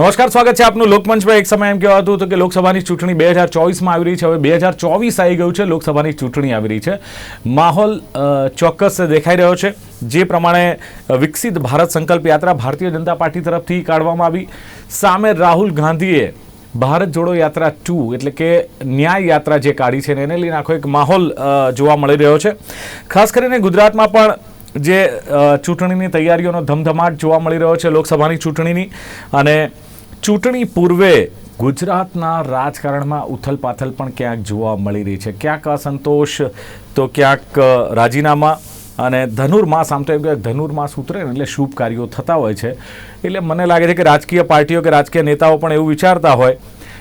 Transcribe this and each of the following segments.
નમસ્કાર, સ્વાગત છે આપનું લોકમંચ પર એક સમય એમ કહેવાતું હતું કે લોકસભાની ચૂંટણી બે હજાર ચોવીસમાં આવી રહી છે. હવે બે હજાર ચોવીસ આવી ગયું છે. લોકસભાની ચૂંટણી આવી રહી છે. માહોલ ચોક્કસ દેખાઈ રહ્યો છે. જે પ્રમાણે વિકસિત ભારત સંકલ્પ યાત્રા ભારતીય જનતા પાર્ટી તરફથી કાઢવામાં આવી. સામે રાહુલ ગાંધીએ ભારત જોડો યાત્રા ટુ, એટલે કે ન્યાય યાત્રા જે કાઢી છે એને લઈને આખો એક માહોલ જોવા મળી રહ્યો છે. ખાસ કરીને ગુજરાતમાં પણ જે ચૂંટણીની તૈયારીઓનો ધમધમાટ જોવા મળી રહ્યો છે લોકસભાની ચૂંટણીની. અને ચૂંટણી પૂર્વે ગુજરાતના રાજકારણમાં ઉથલપાથલ પણ ક્યાંક જોવા મળી રહી છે. ક્યાંક અસંતોષ, તો ક્યાંક રાજીનામા અને ધનુર્માસ આમ તો એમ કે ધનુર્માસ ઉતરે એટલે શુભ કાર્યો થતા હોય છે. એટલે મને લાગે છે કે રાજકીય પાર્ટીઓ કે રાજકીય નેતાઓ પણ એવું વિચારતા હોય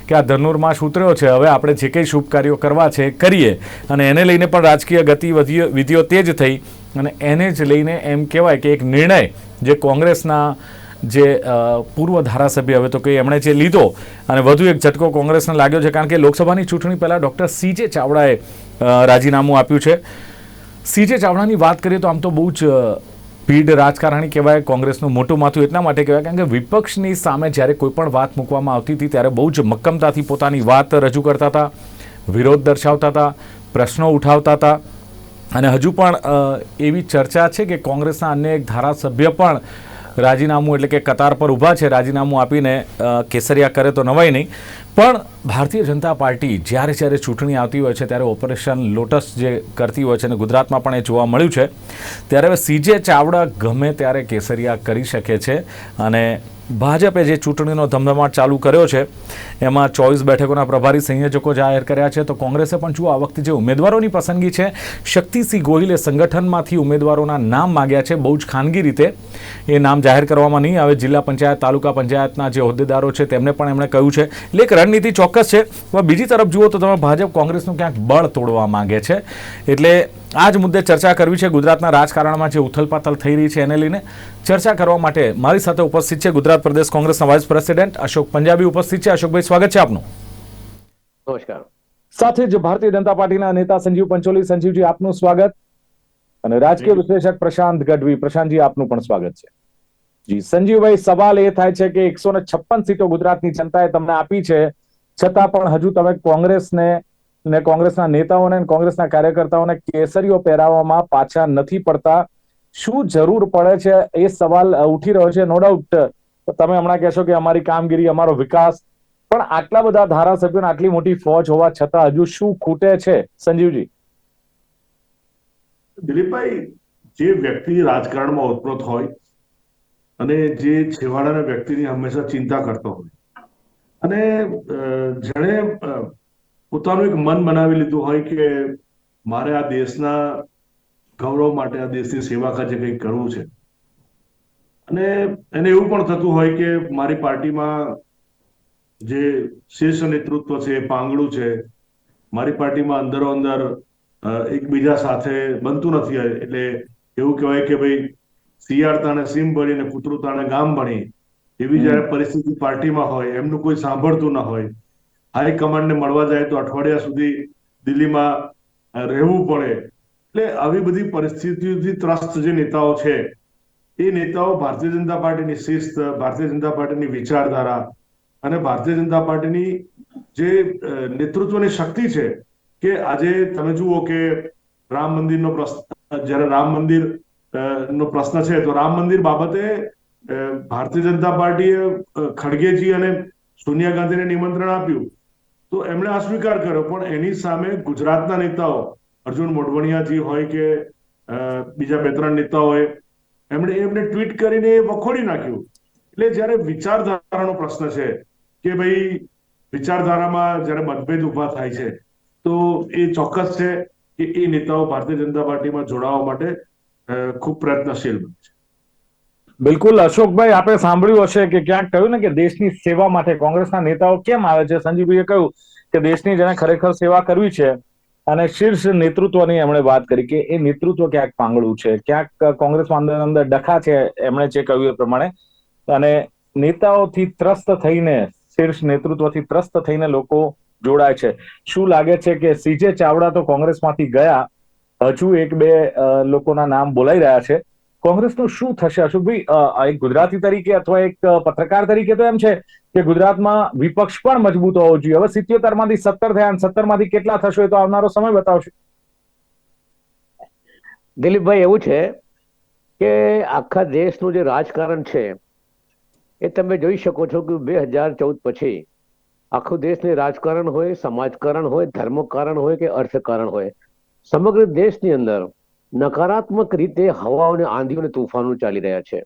કે આ ધનુર્માસ ઉતર્યો છે, હવે આપણે જે કંઈ શુભ કાર્યો કરવા છે કરીએ. અને એને લઈને પણ રાજકીય ગતિવિધિઓ વિધિઓ તેજ થઈ. અને એને જ લઈને એમ કહેવાય કે એક નિર્ણય જે કોંગ્રેસના જે પૂર્વ ધારાસભ્ય, હવે તો કે એમણે જે લીધો, અને વધુ એક ઝટકો કોંગ્રેસને લાગ્યો છે, કારણ કે લોકસભાની ચૂંટણી પહેલાં ડૉક્ટર સીજે ચાવડાએ રાજીનામું આપ્યું છે. સીજે ચાવડાની વાત કરીએ તો આમ તો બહુ જ ભીડ રાજકારણી કહેવાય, કોંગ્રેસનું મોટું માથું એટલા માટે કહેવાય, કારણ કે વિપક્ષની સામે જ્યારે કોઈ પણ વાત મૂકવામાં આવતી હતી, ત્યારે બહુ જ મક્કમતાથી પોતાની વાત રજૂ કરતા હતા, વિરોધ દર્શાવતા હતા, પ્રશ્નો ઉઠાવતા હતા, અને હજુ પણ એવી ચર્ચા છે કે કોંગ્રેસના અન્ય એક ધારાસભ્ય પણ રાજીનામું એટલે કે કતાર પર ઊભા છે, રાજીનામું આપીને કેસરિયા કરે તો નવાય નહીં. પણ ભારતીય જનતા પાર્ટી જ્યારે જ્યારે ચૂંટણી આવતી હોય છે, ત્યારે ઓપરેશન લોટસ જે કરતી હોય છે અને ગુજરાતમાં પણ એ જોવા મળ્યું છે, ત્યારે હવે સીજે ચાવડા ગમે ત્યારે કેસરિયા કરી શકે છે અને ભાજપે જે ચૂંટણીનો ધમધમાટ ચાલુ કર્યો છે, એમાં ચોવીસ બેઠકોના પ્રભારી સંયોજકો જાહેર કર્યા છે, તો કોંગ્રેસે પણ જુઓ આ વખતે જે ઉમેદવારોની પસંદગી છે, શક્તિસિંહ ગોહિલે સંગઠનમાંથી ઉમેદવારોના નામ માગ્યા છે, બહુ જ ખાનગી રીતે. એ નામ જાહેર કરવામાં નહીં આવે, જિલ્લા પંચાયત, તાલુકા પંચાયતના જે હોદ્દેદારો છે, તેમને પણ એમણે કહ્યું છે. એટલે એક રણનીતિ ચોક્કસ છે બીજી તરફ જુઓ તો તમે ભાજપ કોંગ્રેસનું ક્યાંક બળ તોડવા માંગે છે. એટલે આ જ મુદ્દે ચર્ચા કરવી છે ગુજરાતના રાજકારણમાં જે ઉથલપાથલ થઈ રહી છે એને લઈને. ચર્ચા કરવા માટે મારી સાથે ઉપસ્થિત છે ગુજરાત પ્રદેશ કોંગ્રેસના વાઇસ પ્રેસિડેન્ટ અશોક પંજાબી ઉપસ્થિત છે. અશોકભાઈ સ્વાગત છે આપનું. નમસ્કાર. સાથે જ ભારતીય જનતા પાર્ટીના નેતા સંજીવ પંચોલી સંજીવજી આપનું સ્વાગત. અને રાજકીય વિશ્લેષક પ્રશાંત ગઢવી પ્રશાંતજી આપનું પણ સ્વાગત છે. જી સંજીવભાઈ સવાલ એ થાય છે કે એકસો ને છપ્પન સીટો ગુજરાતની જનતાએ તમને આપી છે. છતાં પણ હજુ તમે કોંગ્રેસને ને કોંગ્રેસના નેતાઓને કોંગ્રેસના કાર્યકર્તાઓને કેસરીઓ પહેરાવવામાં પાછા નથી પડતા. શું જરૂર પડે છે? એ સવાલ ઉઠી રહ્યો છે, નો ડાઉટ તમે હમણાં કહેશો કે અમારી કામગીરી, અમારો વિકાસ. પણ આટલા બધા ધારાસભ્યો આટલી મોટી ફોજ હોવા છતાં હજુ શું ખૂટે છે? સંજીવજી. દિલીપભાઈ, જે વ્યક્તિ રાજકારણમાં ઓતપ્રોત હોય અને જે છેવાડાના વ્યક્તિની હંમેશા ચિંતા કરતો હોય અને જેણે પોતાનું એક મન બનાવી લીધું હોય કે મારે આ દેશના ગૌરવ માટે આ દેશની સેવા ખાતે કંઈક કરવું છે. અને એને એવું પણ થતું હોય કે મારી પાર્ટીમાં જે શીર્ષ નેતૃત્વ છે પાંગડું છે મારી પાર્ટીમાં અંદરો અંદર એકબીજા સાથે બનતું નથી એટલે એવું કહેવાય કે ભાઈ શિયાળ તાણે સીમ ભણી ને કૂતરું તાણે ગામ ભણી એવી જયારે પરિસ્થિતિ પાર્ટીમાં હોય એમનું કોઈ સાંભળતું ના હોય હાઈકમાન્ડને મળવા જાય તો અઠવાડિયા સુધી દિલ્હીમાં રહેવું પડે. એટલે આવી બધી પરિસ્થિતિઓથી ત્રસ્ત જે નેતાઓ છે, એ નેતાઓ ભારતીય જનતા પાર્ટીની શિસ્ત, ભારતીય જનતા પાર્ટીની વિચારધારા અને ભારતીય જનતા પાર્ટીની જે નેતૃત્વની શક્તિ છે કે આજે તમે જુઓ કે રામ મંદિરનો પ્રશ્ન જ્યારે રામ મંદિર નો પ્રશ્ન છે, તો રામ મંદિર બાબતે ભારતીય જનતા પાર્ટીએ ખડગેજી અને સોનિયા ગાંધીને નિમંત્રણ આપ્યું. તો એમણે અસ્વીકાર કર્યો. પણ એની સામે ગુજરાતના નેતાઓ, અર્જુન મોઢવણિયાજી હોય કે બીજા બે ત્રણ નેતાઓએ એમણે એમને ટ્વીટ કરીને એ વખોડી નાખ્યું. એટલે જ્યારે વિચારધારાનો પ્રશ્ન છે કે ભાઈ વિચારધારામાં જ્યારે મતભેદ ઊભા થાય છે, તો એ ચોક્કસ છે કે એ નેતાઓ ભારતીય જનતા પાર્ટીમાં જોડાવા માટે ખૂબ પ્રયત્નશીલ છે. બિલકુલ. અશોકભાઈ આપણે સાંભળ્યું હશે કે ક્યાંક કહ્યું ને કે દેશની સેવા માટે કોંગ્રેસના નેતાઓ કેમ આવે છે? સંજીવભાઈએ કહ્યું કે દેશની જેને ખરેખર સેવા કરવી છે અને શીર્ષ નેતૃત્વની એમણે વાત કરી કે એ નેતૃત્વ ક્યાંક પાંગળું છે. ક્યાંક કોંગ્રેસ અંદર ડખા છે એમણે જે કહ્યું એ પ્રમાણે. અને નેતાઓથી ત્રસ્ત થઈને, શીર્ષ નેતૃત્વથી ત્રસ્ત થઈને લોકો જોડાય છે. શું લાગે છે કે સીજે ચાવડા તો કોંગ્રેસમાંથી ગયા? હજુ એક બે લોકોના નામ બોલાઈ રહ્યા છે. કોંગ્રેસનું શું થશે? અશોકભાઈ એક ગુજરાતી તરીકે અથવા એક પત્રકાર તરીકે તો એમ છે કે ગુજરાતમાં વિપક્ષ પણ મજબૂત હોવો જોઈએ. હવે સિત્યોતેરમાંથી સત્તર થયા અને સત્તરમાંથી કેટલા થશે તો આવનારો સમય બતાવશે. દિલીપભાઈ, એવું છે કે આખા દેશનું જે રાજકારણ છે એ તમે જોઈ શકો છો કે બે હજાર ચૌદ પછી આખું દેશનું રાજકારણ હોય, સમાજકારણ હોય, ધર્મકારણ હોય કે અર્થકારણ હોય. સમગ્ર દેશની અંદર નકારાત્મક રીતે હવાઓ અને આંધીઓ તુફાનો ચાલી રહ્યા છે.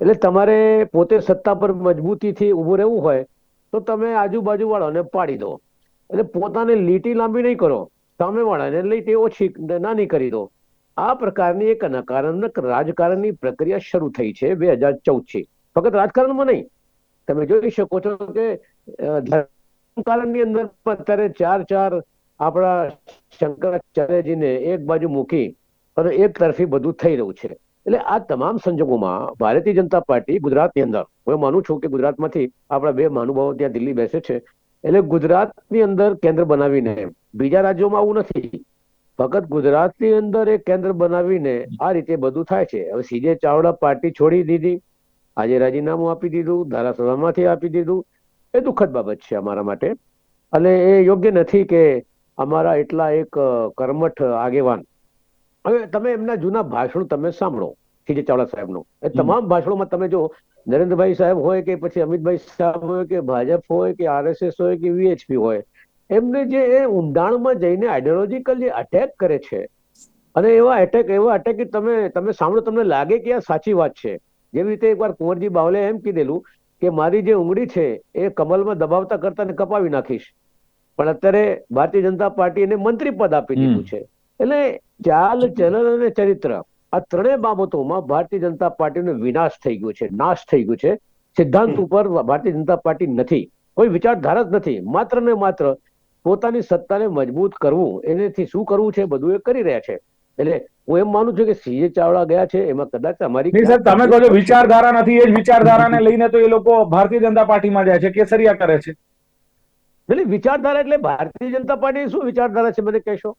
એટલે તમારે પોતે સત્તા પર મજબૂતીથી ઊભું રહેવું હોય, તો તમે આજુબાજુ વાળાને પાડી દો. એટલે પોતાને લીટી લાંબી નહીં કરો. સામેવાળાને લીટી ઓછી નાની કરી દો. આ પ્રકારની એક નકારાત્મક રાજકારણની પ્રક્રિયા શરૂ થઈ છે બે હજાર ચૌદથી ફક્ત રાજકારણમાં નહીં. તમે જોઈ શકો છો કે ધર્મકારણની અંદર અત્યારે ચાર ચાર આપણા શંકરાચાર્યજીને એક બાજુ મૂકી અને એક તરફી બધું થઈ રહ્યું છે. એટલે આ તમામ સંજોગોમાં ભારતીય જનતા પાર્ટી ગુજરાતની અંદર, હું માનું છું કે ગુજરાતમાંથી આપણા બે મહાનુભાવો ત્યાં દિલ્હી બેસે છે, એટલે ગુજરાતની અંદર કેન્દ્ર બનાવીને બીજા રાજ્યોમાં આવું નથી. ફક્ત ગુજરાતની અંદર એક કેન્દ્ર બનાવીને આ રીતે બધું થાય છે. હવે સીજે ચાવડા પાર્ટી છોડી દીધી, આજે રાજીનામું આપી દીધું, ધારાસભામાંથી આપી દીધું. એ દુઃખદ બાબત છે અમારા માટે. અને એ યોગ્ય નથી કે અમારા એટલા એક કર્મઠ આગેવાન હવે તમે એમના જૂના ભાષણો તમે સાંભળો સીજે ચાવડા સાહેબનું. એ તમામ ભાષણોમાં તમે જો નરેન્દ્રભાઈ સાહેબ હોય કે પછી અમિતભાઈ સાહેબ હોય કે ભાજપ હોય કે આરએસએસ હોય કે વીએચપી હોય એમને જે એ ઊંડાણમાં જઈને આઈડિયોલોજીકલ જે અટેક કરે છે. અને એવા એટેક એવા અટેક કે તમે તમે સાંભળો તમને લાગે કે આ સાચી વાત છે. જેવી રીતે એકવાર કુંવરજી બાવલે એમ કીધેલું કે મારી જે ઉંગળી છે એ કમલમાં દબાવતા કરતા ને કપાવી નાખીશ. પણ અત્યારે ભારતીય જનતા પાર્ટી એને મંત્રી પદ આપી દીધું છે. એટલે ચાલ ચલન અને ચરિત્ર આ ત્રણેય બાબતોમાં ભારતીય જનતા પાર્ટીનો વિનાશ થઈ ગયો છે નાશ થઈ ગયો છે. સિદ્ધાંત ઉપર ભારતીય જનતા પાર્ટી નથી. કોઈ વિચારધારા જ નથી. માત્ર ને માત્ર પોતાની સત્તાને મજબૂત કરવું એનેથી શું કરવું છે બધું એ કરી રહ્યા છે. એટલે હું એમ માનું છું કે સીએ ચાવડા ગયા છે એમાં કદાચ અમારી નહીં તમે કહો છો વિચારધારા નથી એ જ વિચારધારાને લઈને તો એ લોકો ભારતીય જનતા પાર્ટીમાં જાય છે કેસરિયા કરે છે. એટલે વિચારધારા એટલે ભારતીય જનતા પાર્ટી શું વિચારધારા છે મને કહેશો?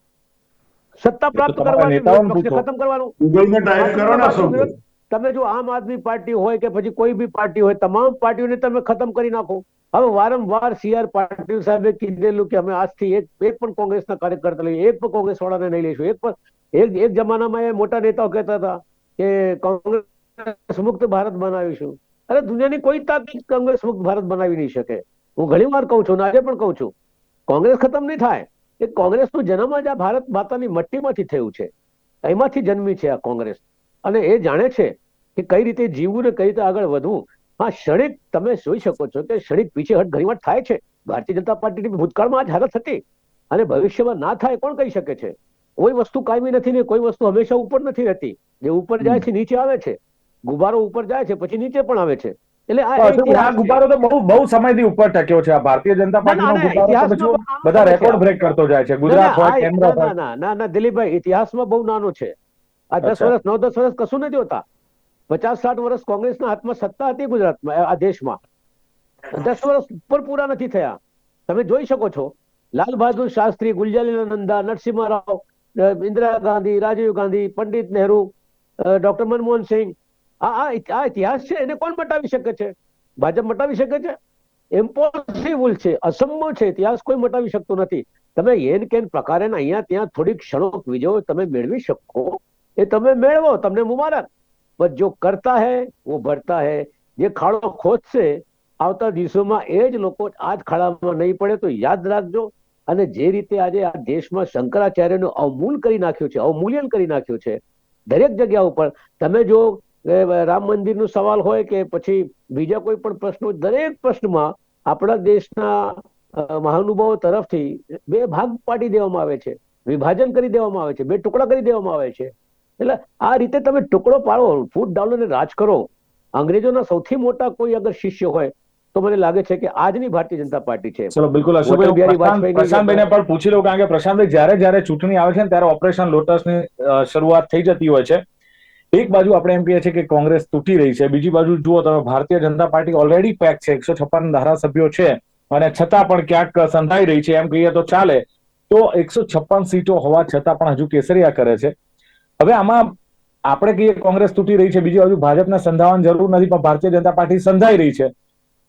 સત્તા પ્રાપ્ત કરવાની. ખતમ કરવાનું. ગૂગલમાં ટાઈપ કરો ને અશોકભાઈ. તમે જો આમ આદમી પાર્ટી હોય કે પછી કોઈ બી પાર્ટી હોય તમામ પાર્ટીઓને તમે ખતમ કરી નાખો. હવે વારંવાર સીઆર પાટીલ સાહેબે કીધેલું કે અમે આજથી એક એક પણ કોંગ્રેસના કાર્યકર્તા લઈએ એક પણ કોંગ્રેસ વાળાને નહીં લઈશું. એક પણ એક એક જમાનામાં એ મોટા નેતાઓ કહેતા હતા કે કોંગ્રેસ મુક્ત ભારત બનાવીશું. અરે દુનિયાની કોઈ તાકાત કોંગ્રેસ મુક્ત ભારત બનાવી નહીં શકે. હું ઘણી વાર કહું છું અને આજે પણ કહું છું. કોંગ્રેસ ખતમ નહીં થાય. એ કોંગ્રેસનો જન્મ જ આ ભારત માતાની મટ્ટીમાંથી થયું છે. એમાંથી જન્મી છે આ કોંગ્રેસ. અને એ જાણે છે કે કઈ રીતે જીવવું ને કઈ રીતે આગળ વધવું. હા ક્ષણિક તમે જોઈ શકો છો કે ક્ષણિક પીછેહટ ઘણીવાર થાય છે. ભારતીય જનતા પાર્ટીની ભૂતકાળમાં આ જ હાલત હતી. અને ભવિષ્યમાં ના થાય કોણ કહી શકે છે? કોઈ વસ્તુ કાયમી નથી ને કોઈ વસ્તુ હંમેશા ઉપર નથી રહેતી. જે ઉપર જાય છે, નીચે આવે છે. ગુબારો ઉપર જાય છે, પછી નીચે પણ આવે છે. એટલે આ ગુબ્બારો તો બહુ બહુ સમયથી ઉપર ટક્યો છે આ ભારતીય જનતા પાર્ટીનો ગુબ્બારો તો બધા રેકોર્ડ બ્રેક કરતો જાય છે ગુજરાત હોય કેન્દ્ર હોય. ના, ના, ના, દિલીપભાઈ ઇતિહાસમાં બહુ નાનો છે. આ દસ વર્ષ નવ દસ વર્ષ કશું નથી હોતા. પચાસ સાઠ વર્ષ કોંગ્રેસના હાથમાં સત્તા હતી ગુજરાતમાં આ દેશમાં. દસ વર્ષ ઉપર પૂરા નથી થયા. તમે જોઈ શકો છો લાલ બહાદુર શાસ્ત્રી ગુલજારીલાલ નંદા નરસિંહ રાવ ઇન્દિરા ગાંધી રાજીવ ગાંધી પંડિત નહેરુ ડોક્ટર મનમોહન સિંહ આ આ ઇતિહાસ છે, એને કોણ મટાવી શકે છે? ભાજપ મટાવી શકે છે? ઇમ્પોસિબલ છે, અસંભવ છે, ઇતિહાસ કોઈ મટાવી શકતો નથી. તમે એન કેન પ્રકારે અહીંયા ત્યાં થોડી ક્ષણો વિજયો તમે મેળવી શકો. એ તમે મેળવો, તમને મુબારક. પણ જો કરતા હે, વો ભરતા હે, જે ખાડો ખોદશે, આવતા દિવસોમાં એ જ લોકો આ જ ખાડામાં નહીં પડે તો યાદ રાખજો. અને જે રીતે આજે આ દેશમાં શંકરાચાર્યનું અવમૂલ કરી નાખ્યું છે અવમૂલ્યન કરી નાખ્યું છે, દરેક જગ્યા ઉપર તમે જો રામ મંદિરનો સવાલ હોય કે પછી બીજા કોઈ પણ પ્રશ્નો દરેક પ્રશ્નમાં આપણા દેશના મહાનુભાવો તરફથી બે ભાગ પાડી દેવામાં આવે છે. વિભાજન કરી દેવામાં આવે છે બે ટુકડા કરી દેવામાં આવે છે. એટલે આ રીતે તમે ટુકડો પાડો ફૂટ ડાલો અને રાજ કરો. અંગ્રેજોના સૌથી મોટા કોઈ અગર શિષ્ય હોય તો મને લાગે છે કે આજની ભારતીય જનતા પાર્ટી છે. ચલો બિલકુલ અશોકભાઈ પ્રશાંતભાઈને પણ પૂછી લઉં કારણ કે પ્રશાંત જયારે જયારે ચૂંટણી આવે છે ને ત્યારે ઓપરેશન લોટસની ની શરૂઆત થઈ જતી હોય છે. એક બાજુ આપણે એમ કહીએ છીએ કે કોંગ્રેસ તૂટી રહી છે, બીજી બાજુ જુઓ તમે, Bharatiya Janata party already pack છે, એકસો છપ્પન ધારાસભ્યો છે અને છતાં પણ ક્યાંક સંધાઈ રહી છે, એમ કહીએ તો ચાલે. તો એકસો છપ્પન સીટો હોવા છતાં પણ હજુ કેસરિયા કરે છે. હવે આમાં આપણે કહીએ કોંગ્રેસ તૂટી રહી છે, બીજી બાજુ ભાજપને સંધાવાની જરૂર નથી, પણ ભારતીય જનતા પાર્ટી સંધાઈ રહી છે.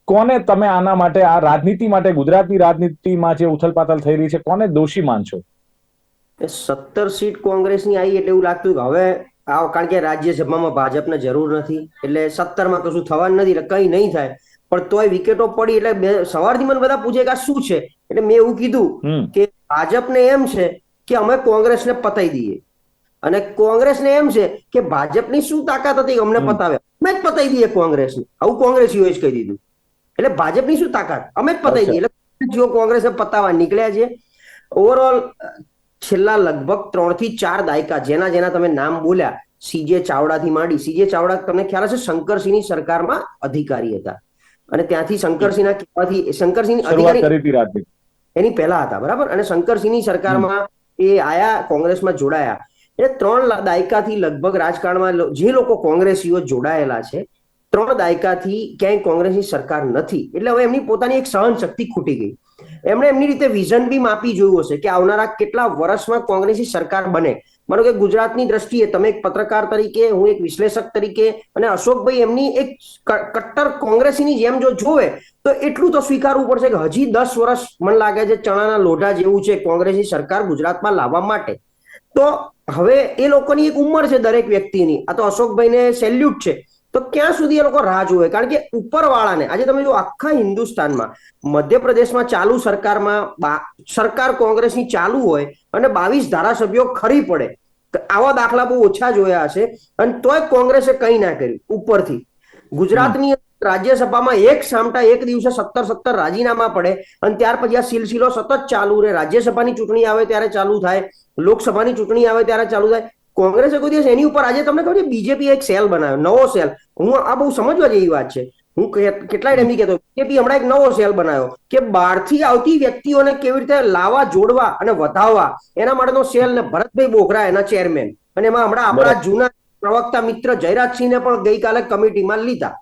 કોને તમે આના માટે, આ રાજનીતિ માટે, ગુજરાતની રાજનીતિમાં જે ઉથલપાથલ થઈ રહી છે, કોને દોષી માનશો? સત્તર સીટ કોંગ્રેસની આવી એટલે એવું લાગતું કે હવે આ કારણ કે રાજ્યસભામાં ભાજપને જરૂર નથી. એટલે સત્તરમાં કશું થવાનું નથી એટલે કંઈ નહીં થાય. પણ તોય વિકેટો પડી એટલે સવારથી મને બધા પૂછે કે આ શું છે? એટલે મેં એવું કીધું કે ભાજપને એમ છે કે અમે કોંગ્રેસને પતાઈ દઈએ. અને કોંગ્રેસને એમ છે કે ભાજપની શું તાકાત હતી અમને પતાવે? અમે જ પતાવી દઈએ કોંગ્રેસને. આવું કોંગ્રેસીઓએ જ કહી દીધું. એટલે ભાજપની શું તાકાત? અમે જ પતાવી દઈએ. એટલે કોંગ્રેસીઓ કોંગ્રેસે પતાવવા નીકળ્યા છે. ઓવરઓલ છેલ્લા લગભગ ત્રણથી ચાર દાયકા જેના જેના તમે નામ બોલ્યા સીજે ચાવડાથી માંડી. સીજે ચાવડા તમને ખ્યાલ હશે શંકરસિંહની સરકારમાં અધિકારી હતા. અને ત્યાંથી શંકરસિંહના કહેવાથી શંકરસિંહની અધિકારી એની પહેલા હતા બરાબર? અને શંકરસિંહની સરકારમાં એ આયા કોંગ્રેસમાં જોડાયા. એટલે ત્રણ દાયકાથી લગભગ રાજકારણમાં જે લોકો કોંગ્રેસીઓ જોડાયેલા છે ત્રણ દાયકાથી ક્યાંય કોંગ્રેસની સરકાર નથી. એટલે હવે એમની પોતાની એક સહન શક્તિ ખૂટી ગઈ. એમણે એમની રીતે વિઝન બી માપી જોયું હશે કે આવનારા કેટલા વર્ષમાં કોંગ્રેસની સરકાર બને. માનો કે ગુજરાતની દ્રષ્ટિએ તમે એક પત્રકાર તરીકે, હું એક વિશ્લેષક તરીકે અને અશોકભાઈ એમની એક કટ્ટર કોંગ્રેસીની જેમ જો જોવે, તો એટલું તો સ્વીકારવું પડશે કે હજી દસ વર્ષ મને લાગે છે ચણાના લોઢા જેવું છે કોંગ્રેસની સરકાર ગુજરાતમાં લાવવા માટે. તો હવે એ લોકોની એક ઉંમર છે દરેક વ્યક્તિની. આ તો અશોકભાઈને સેલ્યુટ છે. તો ક્યાં સુધી એ લોકો રાહ જોવે કારણ કે ઉપરવાળાને આજે તમે જો આખા હિન્દુસ્તાનમાં મધ્યપ્રદેશમાં ચાલુ સરકારમાં સરકાર કોંગ્રેસની ચાલુ હોય અને બાવીસ ધારાસભ્યો ખરી પડે આવા દાખલા બહુ ઓછા જોયા હશે અને તોય કોંગ્રેસે કંઈ ના કર્યું ઉપરથી. ગુજરાતની રાજ્યસભામાં એક સામટા એક દિવસે સત્તર સત્તર રાજીનામા પડે અને ત્યાર પછી આ સિલસિલો સતત ચાલુ રહે. રાજ્યસભાની ચૂંટણી આવે ત્યારે ચાલુ થાય લોકસભાની ચૂંટણી આવે ત્યારે ચાલુ થાય. કોંગ્રેસે કોઈ દિવસ એની ઉપર આજે તમને ખબર છે બીજેપી એક સેલ બનાવ્યો નવો સેલ. હું આ બહુ સમજવા જેવી વાત છે. હું કેટલાય ટાઈમથી કહેતો બીજેપી હમણાં એક નવો સેલ બનાવ્યો કે બહારથી આવતી વ્યક્તિઓને કેવી રીતે લાવવા જોડવા અને વધાવવા એના માટેનો સેલ ને ભરતભાઈ બોખરા એના ચેરમેન અને એમાં હમણાં આપણા જૂના પ્રવક્તા મિત્ર જયરાજસિંહને પણ ગઈકાલે કમિટીમાં લીધા.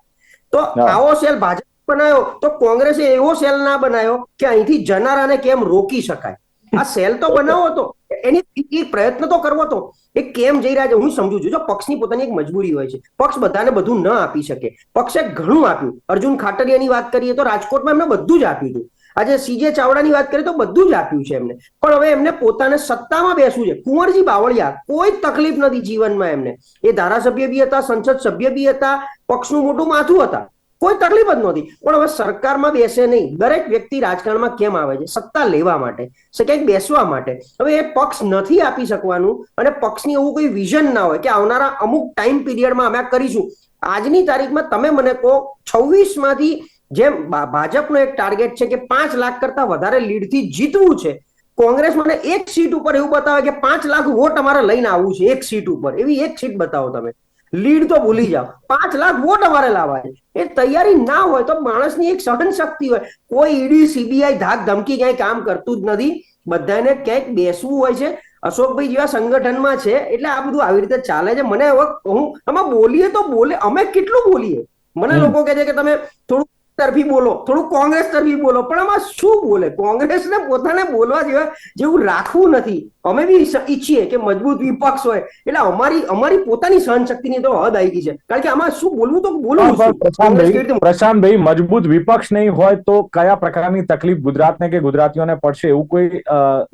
તો આવો સેલ ભાજપ બનાવ્યો તો કોંગ્રેસે એવો સેલ ના બનાવ્યો કે અહીંથી જનારાને કેમ રોકી શકાય? આ સેલ તો બનાવો તો. એની એક પ્રયત્ન તો કરવો તો. એ કેમ જઈ રહ્યા છે હું સમજુ છું. જો પક્ષની પોતાની એક મજબૂરી હોય છે. પક્ષ બધાને બધું ન આપી શકે. પક્ષે ઘણું આપ્યું. અર્જુન ખાટરિયાની વાત કરીએ તો રાજકોટમાં એમને બધું જ આપ્યું હતું. આજે સીજે ચાવડાની વાત કરીએ તો બધું જ આપ્યું છે એમને. પણ હવે એમને પોતાને સત્તામાં બેસવું છે. કુંવરજી બાવળિયા, કોઈ તકલીફ નથી જીવનમાં એમને. એ ધારાસભ્ય બી હતા, સંસદ સભ્ય બી હતા, પક્ષનું મોટું માથું હતા. કોઈ તકલીફ જ નહોતી. પણ હવે સરકારમાં બેસે નહીં. દરેક વ્યક્તિ રાજકારણમાં કેમ આવે છે? સત્તા લેવા માટે. ક્યાંક બેસવા માટે. હવે એ પક્ષ નથી આપી શકવાનું અને પક્ષની એવું કોઈ વિઝન ના હોય કે આવનારા અમુક ટાઈમ પીરિયડમાં અમે કરીશું. આજની તારીખમાં તમે મને કહો છવ્વીસમાંથી જેમ ભાજપનો એક ટાર્ગેટ છે કે પાંચ લાખ કરતા વધારે લીડથી જીતવું છે. કોંગ્રેસ મને એક સીટ ઉપર એવું બતાવે કે પાંચ લાખ વોટ અમારે લઈને આવવું છે એક સીટ ઉપર. એવી એક સીટ બતાવો તમે. લીડ તો ભૂલી જાઓ. પાંચ લાખ વોટ અમારે લાવવા છે એ તૈયારી ના હોય તો માણસની એક સહન શક્તિ હોય. કોઈ ઈડી સીબીઆઈ ધાક ધમકી ક્યાંય કામ કરતું જ નથી. બધાને ક્યાંક બેસવું હોય છે. અશોકભાઈ જેવા સંગઠનમાં છે. એટલે આ બધું આવી રીતે ચાલે છે. મને હવે હું આમાં બોલીએ તો બોલે. અમે કેટલું બોલીએ? મને લોકો કહે છે કે તમે થોડું તરફી બોલો. થોડું કોંગ્રેસ તરફી બોલો. પણ આમાં શું બોલે? કોંગ્રેસને પોતાને બોલવા જેવા જેવું રાખવું નથી. અમે બી ઈચ્છીએ કે મજબૂત વિપક્ષ હોય. એટલે અમારી અમારી પોતાની સહનશક્તિની તો હદ આવી ગઈ છે. કારણ કે આમાં શું બોલવું તો બોલવું? પ્રશાંતભાઈ મજબૂત વિપક્ષ નહીં હોય તો કયા પ્રકારની તકલીફ ગુજરાતને કે ગુજરાતીઓને પડશે? એવું કોઈ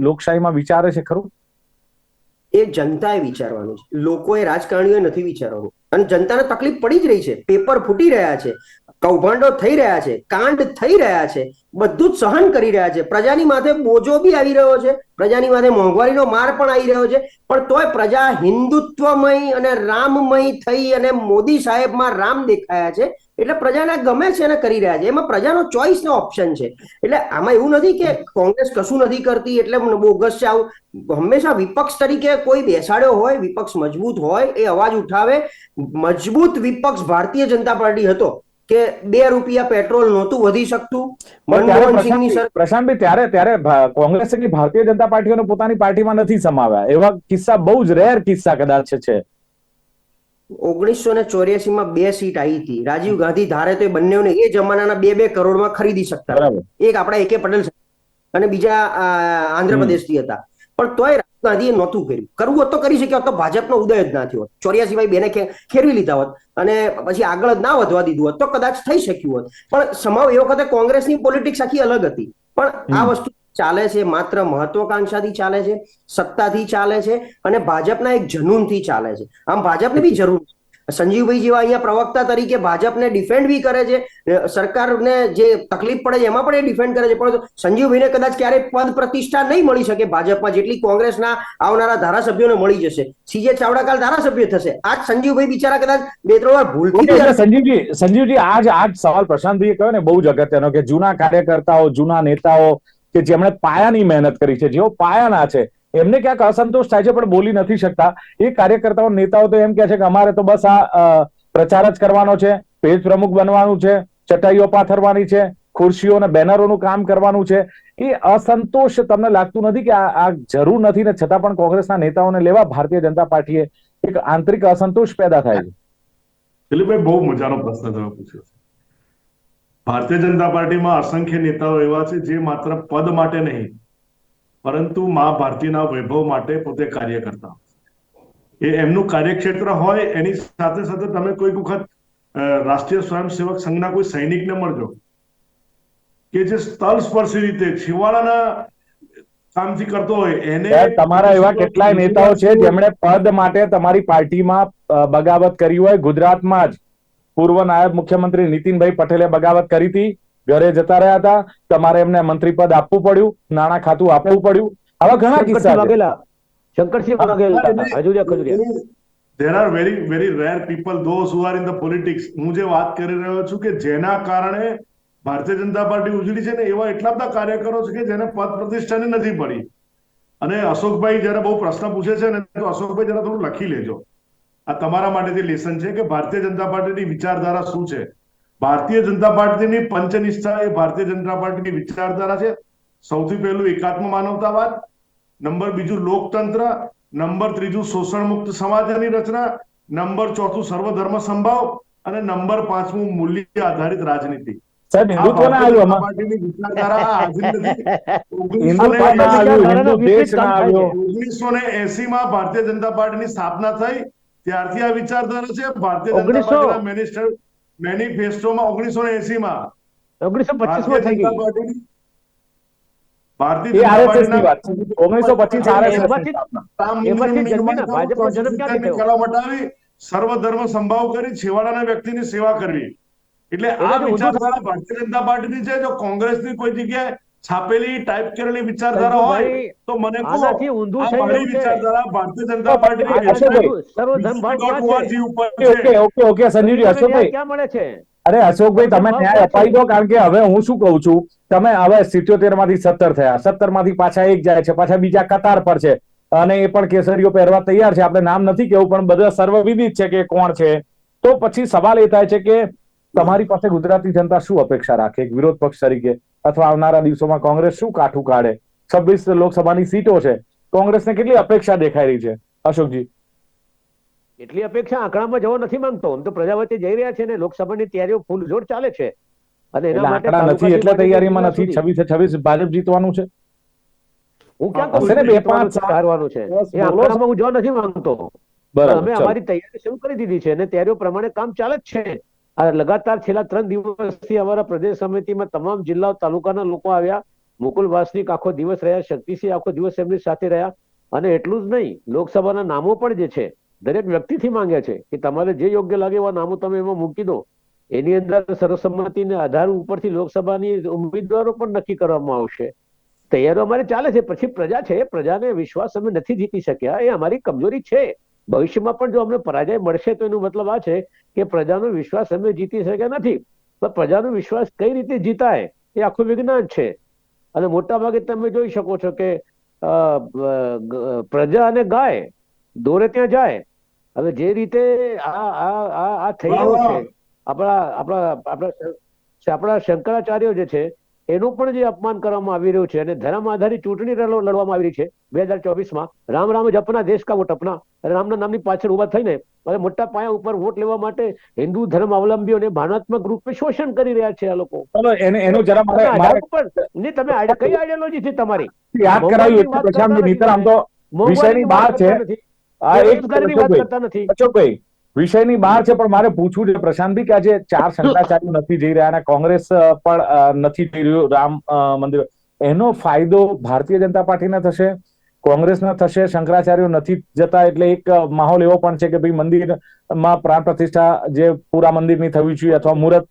લોકશાહીમાં વિચારે છે ખરું? એ જનતાએ વિચારવાનું છે. લોકોએ રાજકારણીઓએ નથી વિચારવાનું. અને જનતાને તકલીફ પડી જ રહી છે. પેપર ફૂટી રહ્યા છે. કૌભાંડો થઈ રહ્યા છે, કાંડ થઈ રહ્યા છે, બધું જ સહન કરી રહ્યા છે. પ્રજાની માથે બોજો બી આવી રહ્યો છે, પ્રજાની માથે મોંઘવારીનો માર પણ આવી રહ્યો છે. પણ તોય પ્રજા હિન્દુત્વમય અને રામમય થઈ અને મોદી સાહેબમાં રામ દેખાયા છે. એટલે પ્રજાને ગમે છે અને કરી રહ્યા છે. એમાં પ્રજાનો ચોઈસ નો ઓપ્શન છે. એટલે આમાં એવું નથી કે કોંગ્રેસ કશું નથી કરતી, એટલે બોગસ છે આવું. હંમેશા વિપક્ષ તરીકે કોઈ બેસાડ્યો હોય, વિપક્ષ મજબૂત હોય, એ અવાજ ઉઠાવે. મજબૂત વિપક્ષ ભારતીય જનતા પાર્ટી હતો. કે બે રૂપિયા પેટ્રોલ નહોતું વધી શકતું? પ્રશાંતભાઈ ત્યારે ત્યારે કોંગ્રેસ એટલી ભારતીય જનતા પાર્ટીઓને પોતાની પાર્ટીમાં નથી સમાવ્યા. એવા કિસ્સા બહુ જ રેર કિસ્સા કદાચ છે. ઓગણીસો ને ચોર્યાસી માં બે સીટ આવી હતી. રાજીવ ગાંધી ધારે તો એ બંનેઓને એ જમાનાના બે બે કરોડમાં ખરીદી શકતા. એક આપણા એકે પટેલ અને બીજા આંધ્રપ્રદેશથી હતા. પણ તોય ગાંધીએ નહોતું કર્યું. કરવું હોત તો કરી શક્યા તો ભાજપનો ઉદય જ ના થયો હોત. ચોર્યાસી ભાઈ બેને ખેરવી લીધા હોત અને પછી આગળ જ ના વધવા દીધું હોત તો કદાચ થઈ શક્યું હોત. પણ સમાવ એ વખતે કોંગ્રેસની પોલિટિક્સ આખી અલગ હતી. પણ આ વસ્તુ ચાલે છે માત્ર મહત્વકાંક્ષાથી ચાલે છે સત્તાથી ચાલે છે અને ભાજપના એક જનૂનથી ચાલે છે. આમ ભાજપને બી જરૂર છે. સંજીવભાઈ જેવા અહીંયા પ્રવક્તા તરીકે ભાજપને ડિફેન્ડ બી કરે છે. સરકારને જે તકલીફ પડે છે એમાં પણ એ ડિફેન્ડ કરે છે. પરંતુ સંજીવભાઈને કદાચ ક્યારેય પદ પ્રતિષ્ઠા નહીં મળી શકે ભાજપમાં જેટલી કોંગ્રેસના આવનારા ધારાસભ્યોને મળી જશે. સીજે ચાવડા કાલ ધારાસભ્ય થશે. આજ સંજીવભાઈ બિચારા કદાચ બે ત્રણ વાર ભૂલથી સંજીવજી સંજીવજી આજ આજ સવાલ પ્રશાંતભાઈએ કહ્યો ને બહુ જ અગત્યનો કે જૂના કાર્યકર્તાઓ જૂના નેતાઓ કે જેમણે પાયાની મહેનત કરી છે જેઓ પાયાના છે એમને ક્યાંક અસંતોષ થાય છે, પણ બોલી નથી શકતા. એ કાર્યકર્તાઓ, નેતાઓ તો એમ કે છે કે અમારે તો બસ આ પ્રચાર જ કરવાનો છે પેજ પ્રમુખ બનવાનું છે, ચટાઈઓ પાથરવાની છે, ખુરશીઓ અને બેનરોનું કામ કરવાનું છે. એ અસંતોષ તમને લાગતું નથી કે આ જરૂર નથી ને છતાં પણ કોંગ્રેસના નેતાઓને લેવા ભારતીય જનતા પાર્ટીએ એક આંતરિક અસંતોષ પેદા થાય છે? દિલીપભાઈ બહુ મજાનો પ્રશ્ન તમે પૂછ્યો ભારતીય જનતા પાર્ટીમાં અસંખ્ય નેતાઓ એવા છે જે માત્ર પદ માટે નહીં પરંતુ મા ભારતીના વૈભવ માટે પોતે કાર્ય કરતા એ એમનું કાર્યક્ષેત્ર હોય એની સાથે સાથે તમે કોઈક વખત રાષ્ટ્રીય સ્વયંસેવક સંઘના કોઈ સૈનિકને મળજો કે જે સ્થળ સ્પર્શી રીતે છેવાડાના કામથી કરતો હોય એને તમારા એવા કેટલાય નેતાઓ છે જેમણે પદ માટે તમારી પાર્ટીમાં બગાવત કરી હોય. ગુજરાતમાં જ પૂર્વ નાયબ મુખ્યમંત્રી નીતિનભાઈ પટેલે બગાવત કરી હતી. ઘરે જતા રહ્યા હતા. તમારે એમને મંત્રી પદ આપવું પડ્યું નાણાં ખાતું આપવું પડ્યું. આવા ઘણા કિસ્સા Vaghela Shankarsinh Vaghela હજુરિયા Khajuria there are very very rare people those who are in the politics. હું જે વાત કરી રહ્યો છું કે જેના કારણે ભારતીય જનતા પાર્ટી ઉજળી છે ને એવા એટલા બધા કાર્યકરો છે કે જેને પદ પ્રતિષ્ઠાની નથી પડી. અને અશોકભાઈ જયારે બહુ પ્રશ્ન પૂછે છે ને તો અશોકભાઈ જરા થોડું લખી લેજો. આ તમારા માટેથી લેસન છે કે ભારતીય જનતા પાર્ટીની વિચારધારા શું છે? ભારતીય જનતા પાર્ટીની પંચનિષ્ઠા એ ભારતીય જનતા પાર્ટીની વિચારધારા છે. સૌથી પહેલું એકાત્મ માનવતાવાદ નંબર બીજું લોકતંત્ર નંબર ત્રીજું શોષણ મુક્ત સમાજની રચના નંબર ચોથું સર્વધર્મ સંભાવ અને નંબર પાંચમું મૂલ્ય આધારિત રાજનીતિ. સાહેબ હિન્દુત્વ ના આવ્યું ના ના ઓગણીસો ને એસી માં ભારતીય જનતા પાર્ટીની સ્થાપના થઈ ત્યારથી આ વિચારધારા છે. ભારતીય જનતા 1900 પાર્ટીના મેનિસ્ટર મેનિફેસ્ટોમાં ઓગણીસો ને એસી માં ઓગણીસો પચીસમાં થઈ ગઈ ભારતીય જનતા પાર્ટીના ઓગણીસો પચીસ આરએસએસ સર્વધર્મ સંભાવ કરી છેવાડાના વ્યક્તિની સેવા કરવી. એટલે આ વિચારધારા ભારતીય જનતા પાર્ટીની છે જો કોંગ્રેસની કોઈ જગ્યાએ છાપેલી ટાઈપ કરેલી વિચારધારા હોય તો મને આનાથી ઊંધું થઈ મારી છે. વિચારધારા ભારતીય જનતા પાર્ટીની સર્વધર્મ છે. ઓકે ઓકે ઓકે સંજીવજી અશોકભાઈ ક્યાં મળે છે? અરે અશોકભાઈ તમે ન્યાય અપાઈ દો કારણ કે હવે હું શું કહું છું? તમે હવે સિત્યોતેરમાંથી સત્તર થયા. સત્તરમાંથી પાછા એક જાય છે પાછા બીજા કતાર પર છે. અને એ પણ કેસરીઓ પહેરવા તૈયાર છે. આપણે નામ નથી કેવું પણ બધા સર્વવિદિત છે કે કોણ છે? તો પછી સવાલ એ થાય છે કે તમારી પાસે ગુજરાતી જનતા શું અપેક્ષા રાખે? એક વિરોધ પક્ષ તરીકે. અથવા આવનારા દિવસોમાં કોંગ્રેસ શું કાઠું કાઢે? છવ્વીસ લોકસભાની સીટો છે. કોંગ્રેસને કેટલી અપેક્ષા દેખાઈ રહી છે? અશોકજી. એટલી અપેક્ષા આંકડામાં જવા નથી માંગતો. આમ તો પ્રજા વચ્ચે જઈ રહ્યા છે ને લોકસભાની તૈયારીઓ ફૂલ જોર ચાલે છે. અને એના માટે આંકડા નથી એટલે તૈયારીમાં નથી. છવ્વીસે છવ્વીસ ભાજપ જીતવાનું છે? હું ક્યાં કહું ને છું? બે, પાંચ, છે, હારવાનું છે. એ આંકડામાં હું જવા નથી માંગતો. બરાબર અમે અમારી તૈયારી શરૂ કરી દીધી છે અને તૈયારીઓ પ્રમાણે કામ ચાલે જ છે. આ લગાતાર છેલ્લા ત્રણ દિવસથી અમારા પ્રદેશ સમિતિમાં તમામ જિલ્લા તાલુકાના લોકો આવ્યા. મુકુલ વાસનિક આખો દિવસ રહ્યા, શક્તિસિંહ આખો દિવસ એમની સાથે રહ્યા. અને એટલું જ નહીં, લોકસભાના નામો પણ જે છે, દરેક વ્યક્તિથી માંગ્યા છે કે તમારે જે યોગ્ય લાગે એવા નામો તમે એમાં મૂકી દો. એની અંદર સર્વસંમતિને આધાર ઉપરથી લોકસભાની ઉમેદવારો પણ નક્કી કરવામાં આવશે. તૈયારો અમારે ચાલે છે. પછી પ્રજા છે, પ્રજાને વિશ્વાસ અમે નથી જીતી શક્યા. એ અમારી કમજોરી છે. ભવિષ્યમાં પણ જો અમને પરાજય મળશે તો એનો મતલબ આ છે કે પ્રજાનો વિશ્વાસ અમે જીતી શક્યા નથી. પણ પ્રજાનો વિશ્વાસ કઈ રીતે જીતાય એ આખું વિજ્ઞાન છે. અને મોટા ભાગે તમે જોઈ શકો છો કે પ્રજા અને ગાય દોરે ત્યાં જાય. હવે જે રીતે આ આ આ આ થઈ રહ્યું છે આપણા આપણા આપણા આપણા શંકરાચાર્ય જે છે એનું પણ જે અપમાન કરવામાં આવી રહ્યું છે અને ધર્મ આધારિત ચૂંટણી લડવામાં આવી રહી છે બે હજાર ચોવીસમાં રામ રામ જપના દેશ કા વોટ અપના રામના નામની પાછળ ઊભા થઈને અને મોટા પાયા ઉપર વોટ લેવા માટે હિન્દુ ધર્મ અવલંબીઓને ભાવનાત્મક રૂપે શોષણ કરી રહ્યા છે આ લોકો. એનો જરા તમે નહીં, કઈ આઈડિયોલોજી છે તમારી? યાદ કરાવ્યું આમ જે તો વિષયની બહાર છે. આ એક વાત કરતા નથી. અશોકભાઈ વિષયની બહાર છે પણ મારે પૂછવું છે. પ્રશાંતભાઈ કે આજે ચાર શંકરાચાર્ય નથી જઈ રહ્યા અને કોંગ્રેસ પણ નથી જઈ રહ્યું. રામ મંદિર. એનો ફાયદો ભારતીય જનતા પાર્ટીને થશે કોંગ્રેસના થશે શંકરાચાર્યો નથી જતા એટલે એક માહોલ એવો પણ છે કે ભાઈ મંદિરમાં પ્રાણ પ્રતિષ્ઠા જે પૂરા મંદિરની થવી જોઈએ અથવા મુહૂર્ત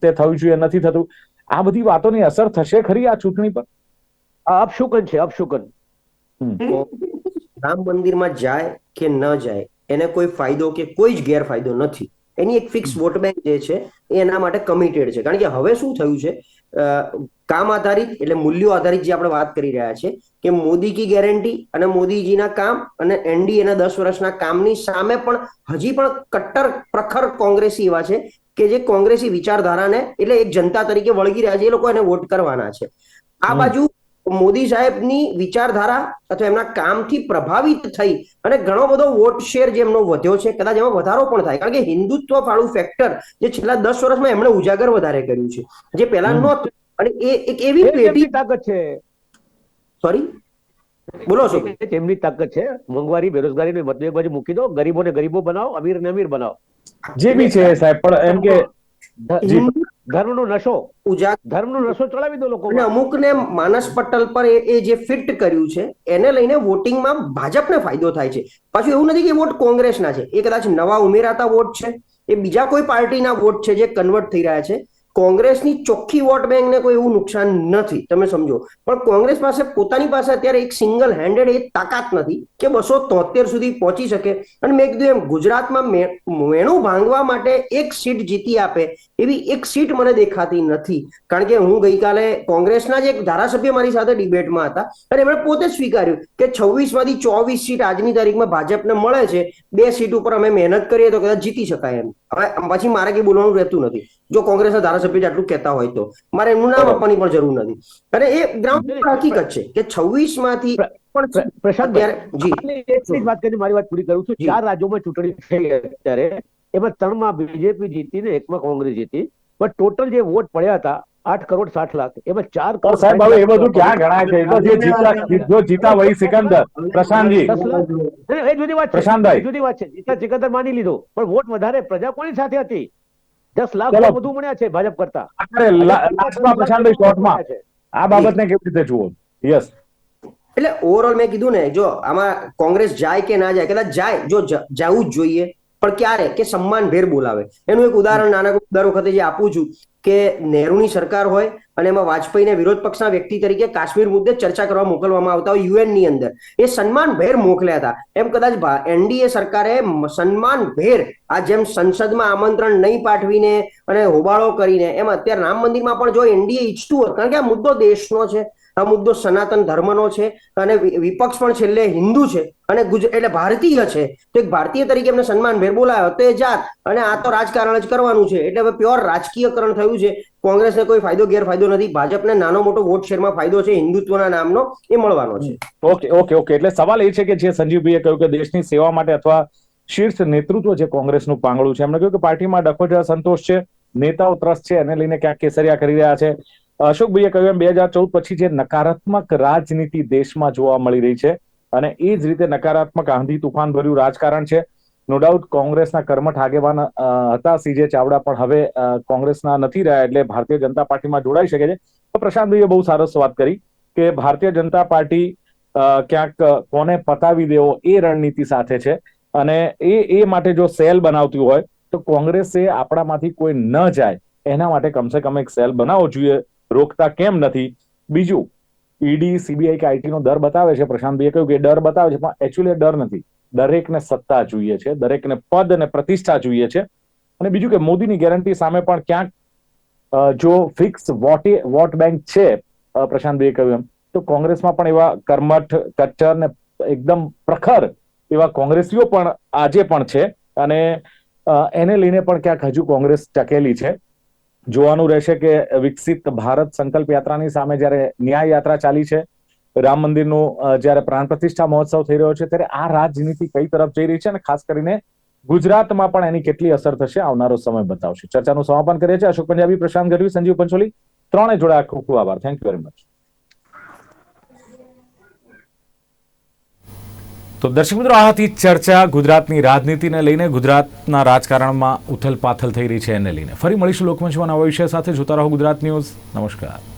તે થવી જોઈએ નથી થતું. આ બધી વાતોની અસર થશે ખરી આ ચૂંટણી પર? આ અપશુકન છે અપશુકન. રામ મંદિરમાં જાય કે ન જાય એને કોઈ ફાયદો કે કોઈ જ ગેરફાયદો નથી. એની એક ફિક્સ વોટ બેંક જે છે એ એના માટે કમિટેડ છે. કારણ કે હવે શું થયું છે? કામ આધારિત એટલે મૂલ્યો આધારિત જે આપણે વાત કરી રહ્યા છે કે મોદી કી ગેરંટી અને મોદીજીના કામ અને એનડીએના દસ વર્ષના કામની સામે પણ હજી પણ કટ્ટર પ્રખર કોંગ્રેસી એવા છે કે જે કોંગ્રેસી વિચારધારાને એટલે એક જનતા તરીકે વળગી રહ્યા છે એ લોકો એને વોટ કરવાના છે. આ બાજુ મોદી સાહેબની વિચારધારા અથવા એમના કામથી પ્રભાવિત થઈ અને ઘણો બધો વોટ શેર જે એમનો વધ્યો છે કદાચ એમાં વધારો પણ થાય. કારણ કે હિન્દુત્વ ફાળું ફેક્ટર જે છેલ્લા દસ વર્ષમાં એમણે ઉજાગર વધારે કર્યું છે. જે પહેલા નહોતું. અને એ એક એવી પેઢી તાકાત છે. સોરી બોલો છો. તેમની તાકાત છે. મોંઘવારી બેરોજગારી મતલબ એક બાજુ મૂકી દો. ગરીબોને ગરીબો બનાવો અમીરને અમીર બનાવો. જે બી છે સાહેબ પણ એમ કે હિન્દુ ધર્મનો નશો. ઉજા ધર્મનો નશો ચડાવી દો લોકો અને અમુકને માનસ પટલ પર એ એ જે ફિટ કર્યું છે એને લઈને વોટિંગમાં ભાજપને ફાયદો થાય છે. પાછું એવું નથી કે વોટ કોંગ્રેસના છે. એ કદાચ નવા ઉમેરાતા વોટ છે. એ બીજા કોઈ પાર્ટીના વોટ છે જે કન્વર્ટ થઈ રહ્યા છે. કોંગ્રેસની ચોખ્ખી વોટ બેંકને કોઈ એવું નુકસાન નથી, તમે સમજો. પણ કોંગ્રેસ પાસે, પોતાની પાસે અત્યારે એક સિંગલ હેન્ડેડ એ તાકાત નથી કે બસો તોતેર સુધી પહોંચી શકે. અને મેં કીધું એમ, ગુજરાતમાં મેણું ભાંગવા માટે એક સીટ જીતી આપે એવી એક સીટ મને દેખાતી નથી. કારણ કે હું ગઈકાલે કોંગ્રેસના જ એક ધારાસભ્ય મારી સાથે ડિબેટમાં હતા અને એમણે પોતે સ્વીકાર્યું કે છવ્વીસમાંથી ચોવીસ સીટ આજની તારીખમાં ભાજપને મળે છે. બે સીટ ઉપર અમે મહેનત કરીએ તો કદાચ જીતી શકાય એમ. હવે પછી મારે કઈ બોલવાનું રહેતું નથી. જો કોંગ્રેસના ધારાસભ્ય આટલું કહેતા હોય તો. મારે એમનું નામ આપવાની પણ જરૂર નથી. અને એ ગ્રાઉન્ડ હકીકત છે કે છવ્વીસમાંથી પણ પ્ર- જી. વાત કરી મારી વાત પૂરી કરું છું. ચાર રાજ્યોમાં ચૂંટણી થઈ અત્યારે. એમાં ત્રણમાં બીજેપી જીતી ને એકમાં કોંગ્રેસ જીતી. પણ ટોટલ જે વોટ પડ્યા હતા આઠ કરોડ સાઠ લાખ. એમાં ચાર કરોડ સાહેબ હવે એ બધું ક્યાં ગણાય છે? તો જે જીતા જો જીતા વહી સિકંદર પ્રશાંતજી. એ જુદી વાત છે. પ્રશાંતભાઈ. જુદી વાત છે. જીતા સિકંદર માની લીધો. પણ વોટ વધારે પ્રજા કોની સાથે હતી? દસ લાખ વધુ મળ્યા છે ભાજપ કરતા. અરે લાસ્ટમાં પ્રશાંતભાઈ શોર્ટમાં. આ બાબતને કેવી રીતે જુઓ? યસ. એટલે ઓવરઓલ મેં કીધું ને જો આમાં કોંગ્રેસ જાય કે ના જાય કદાચ જાય જો જવું જ જોઈએ. પણ ક્યારે? કે સન્માનભેર બોલાવે. એનું એક ઉદાહરણ નાના દર વખતે જે આપું છું. કે નહેરુની સરકાર હોય અને એમાં વાજપેયીને વિરોધ પક્ષના વ્યક્તિ તરીકે કાશ્મીર મુદ્દે ચર્ચા કરવા મોકલવામાં આવતા હોય યુએનની અંદર. એ સન્માનભેર મોકલ્યા હતા. એમ કદાચ એનડીએ સરકારે સન્માનભેર આ જેમ સંસદમાં આમંત્રણ નહીં પાઠવીને અને હોબાળો કરીને, એમ અત્યારે રામ મંદિરમાં પણ જો એનડીએ ઈચ્છતું હોત કારણ કે આ મુદ્દો દેશનો છે આ મુદ્દો સનાતન ધર્મનો છે અને વિપક્ષ પણ છેલ્લે હિન્દુ છે અને એટલે ભારતીય છે. તો એક ભારતીય તરીકે એમને સન્માનભેર બોલાયો તો એ જાત અને આ તો રાજકારણ જ કરવાનું છે. એટલે હવે પ્યોર રાજકીયકરણ થયું છે. કોંગ્રેસને કોઈ ફાયદો, ગેરફાયદો નથી. ભાજપને નાનો મોટો વોટ શેરમાં ફાયદો છે, હિન્દુત્વના નામનો એ મળવાનો છે. Okay okay okay. એટલે સવાલ એ છે કે જે સંજીવભાઈએ કહ્યું કે દેશની સેવા માટે અથવા શીર્ષ નેતૃત્વ જે કોંગ્રેસનું પાંગળું છે. એમણે કહ્યું કે પાર્ટીમાં ડખો સંતોષ છે, નેતાઓ ત્રસ્ત છે, એને લઈને ક્યાંક કેસરિયા કરી રહ્યા છે. અશોકભાઈએ કહ્યું એમ, બે હજાર ચૌદ પછી જે નકારાત્મક રાજનીતિ દેશમાં જોવા મળી રહી છે અને એ જ રીતે નકારાત્મક આંધી તુફાન ભર્યું રાજકારણ છે. નો ડાઉટ કોંગ્રેસના કર્મઠ આગેવાન હતા સીજે ચાવડા, પણ હવે કોંગ્રેસના નથી રહ્યા એટલે ભારતીય જનતા પાર્ટીમાં જોડાઈ શકે છે. તો પ્રશાંતભાઈએ બહુ સરસ વાત કરી કે ભારતીય જનતા પાર્ટી ક્યાંક કોને પતાવી દેવો એ રણનીતિ સાથે છે અને એ એ માટે જો સેલ બનાવતી હોય તો કોંગ્રેસે આપણામાંથી કોઈ ન જાય એના માટે કમસે કમ એક સેલ બનાવવો જોઈએ. રોકતા કેમ નથી? બીજું, ઈડી, સીબીઆઈ કે આઈટી નો ડર બતાવે છે? પ્રશાંતભાઈએ કહ્યું કે ડર બતાવે છે, પણ એકચ્યુઅલી ડર નથી. દરેકને સત્તા જોઈએ છે, દરેકને પદ અને પ્રતિષ્ઠા જોઈએ છે. અને બીજું કે મોદીની ગેરંટી સામે પણ ક્યાંક જો ફિક્સ વોટ વોટ બેંક છે પ્રશાંતભાઈએ કહ્યું એમ, તો કોંગ્રેસમાં પણ એવા કર્મઠ કચ્છર ને એકદમ પ્રખર એવા કોંગ્રેસીઓ પણ આજે પણ છે. અને એને લઈને પણ ક્યાંક હજુ કોંગ્રેસ ટકેલી છે. જોવાનું રહેશે કે વિકસિત ભારત સંકલ્પ યાત્રાની સામે જ્યારે ન્યાય યાત્રા ચાલી છે, રામ મંદિરનું જ્યારે પ્રાણ પ્રતિષ્ઠા મહોત્સવ થઈ રહ્યો છે, ત્યારે આ રાજનીતિ કઈ તરફ જઈ રહી છે અને ખાસ કરીને ગુજરાતમાં પણ એની કેટલી અસર થશે આવનારો સમય બતાવશે. ચર્ચાનું સમાપન કરીએ છીએ. અશોક પંજાબી, પ્રશાંત ગઢવી, સંજીવ પંચોલી ત્રણે જોડા ખૂબ ખૂબ આભાર. થેન્ક યુ વેરી મચ તો દર્શક મિત્રો, આ હતી ચર્ચા ગુજરાતની રાજનીતિને લઈને. ગુજરાતના રાજકારણમાં ઉથલપાથલ થઈ રહી છે એને લઈને. ફરી મળીશું લોકમંચમાં નવા વિષય સાથે. જોતા રહો ગુજરાત ન્યૂઝ. નમસ્કાર.